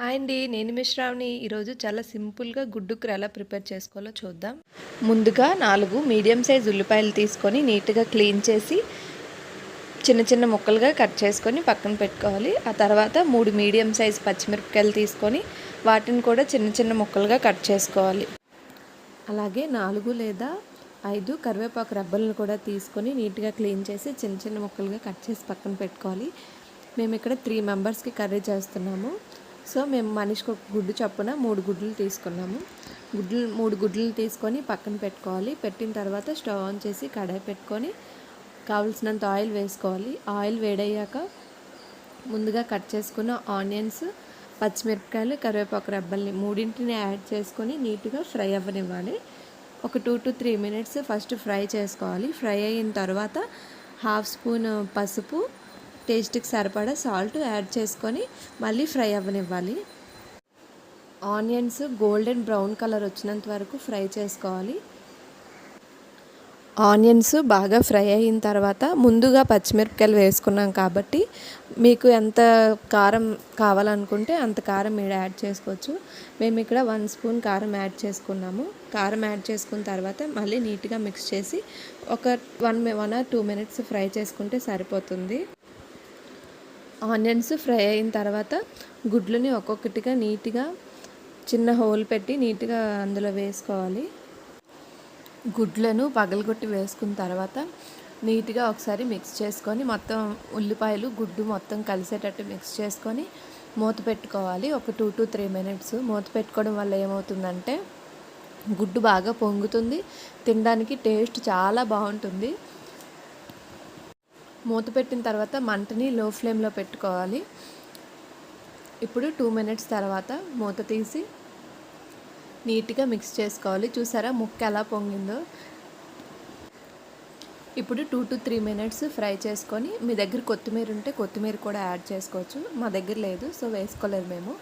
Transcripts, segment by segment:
Hi అండి నేను మిశ్రావ్ని ఈరోజు చాలా సింపుల్గా గుడ్డు కూర ఎలా ప్రిపేర్ చేసుకోవాలో చూద్దాం. ముందుగా నాలుగు మీడియం సైజ్ ఉల్లిపాయలు తీసుకొని నీట్గా క్లీన్ చేసి చిన్న చిన్న ముక్కలుగా కట్ చేసుకొని పక్కన పెట్టుకోవాలి. ఆ తర్వాత మూడు మీడియం సైజ్ పచ్చిమిరపకాయలు తీసుకొని వాటిని కూడా చిన్న చిన్న ముక్కలుగా కట్ చేసుకోవాలి. అలాగే నాలుగు లేదా ఐదు కరివేపాకు రబ్బలను కూడా తీసుకొని నీట్గా క్లీన్ చేసి చిన్న చిన్న ముక్కలుగా కట్ చేసి పక్కన పెట్టుకోవాలి. మేము ఇక్కడ త్రీ మెంబర్స్కి కర్రీ చేస్తున్నాము. సో మేము మనిషికి ఒక గుడ్డు చొప్పున మూడు గుడ్లు తీసుకున్నాము. గుడ్లు మూడు గుడ్లు తీసుకొని పక్కన పెట్టుకోవాలి. పెట్టిన తర్వాత స్టవ్ ఆన్ చేసి కడాయి పెట్టుకొని కావలసినంత ఆయిల్ వేసుకోవాలి. ఆయిల్ వేడయ్యాక ముందుగా కట్ చేసుకున్న ఆనియన్స్ పచ్చిమిరపకాయలు కరివేపాకు రబ్బల్ని మూడింటిని యాడ్ చేసుకొని నీట్గా ఫ్రై అవ్వనివ్వాలి. ఒక two to three minutes first fry చేసుకోవాలి. ఫ్రై అయిన తర్వాత హాఫ్ స్పూన్ పసుపు టేస్ట్కి సరిపడా సాల్ట్ యాడ్ చేసుకొని మళ్ళీ ఫ్రై అవ్వనివ్వాలి. ఆనియన్స్ గోల్డెన్ బ్రౌన్ కలర్ వచ్చినంత వరకు ఫ్రై చేసుకోవాలి. ఆనియన్స్ బాగా ఫ్రై అయిన తర్వాత ముందుగా పచ్చిమిరపకాయలు వేసుకున్నాం కాబట్టి మీకు ఎంత కారం కావాలనుకుంటే అంత కారం మీరు యాడ్ చేసుకోవచ్చు. మేము ఇక్కడ వన్ స్పూన్ కారం యాడ్ చేసుకున్నాము. కారం యాడ్ చేసుకున్న తర్వాత మళ్ళీ నీట్గా మిక్స్ చేసి ఒక one one or two minutes fry చేసుకుంటే సరిపోతుంది. ఆనియన్స్ ఫ్రై అయిన తర్వాత గుడ్లని ఒక్కొక్కటిగా నీట్గా చిన్న హోల్ పెట్టి నీట్గా అందులో వేసుకోవాలి. గుడ్లను పగలగొట్టి వేసుకున్న తర్వాత నీట్గా ఒకసారి మిక్స్ చేసుకొని మొత్తం ఉల్లిపాయలు గుడ్డు మొత్తం కలిసేటట్టు మిక్స్ చేసుకొని మూత పెట్టుకోవాలి. ఒక టూ టు త్రీ మినిట్స్ మూత పెట్టుకోవడం వల్ల ఏమవుతుందంటే గుడ్డు బాగా పొంగుతుంది. తినడానికి టేస్ట్ చాలా బాగుంటుంది. మూత పెట్టిన తర్వాత మంటని లో ఫ్లేమ్లో పెట్టుకోవాలి. ఇప్పుడు టూ మినిట్స్ తర్వాత మూత తీసి నీట్గా మిక్స్ చేసుకోవాలి. చూసారా ముక్క ఎలా పొంగిందో? ఇప్పుడు two to three minutes fry చేసుకొని మీ దగ్గర కొత్తిమీర ఉంటే కొత్తిమీర కూడా యాడ్ చేసుకోవచ్చు. మా దగ్గర లేదు సో వేసుకోలేదు మేము.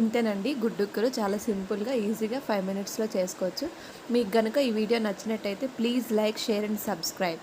ఇంతేనండి గుడ్డుక్కరు చాలా సింపుల్గా ఈజీగా ఫైవ్ మినిట్స్లో చేసుకోవచ్చు. మీకు కనుక ఈ వీడియో నచ్చినట్టయితే please like share and subscribe.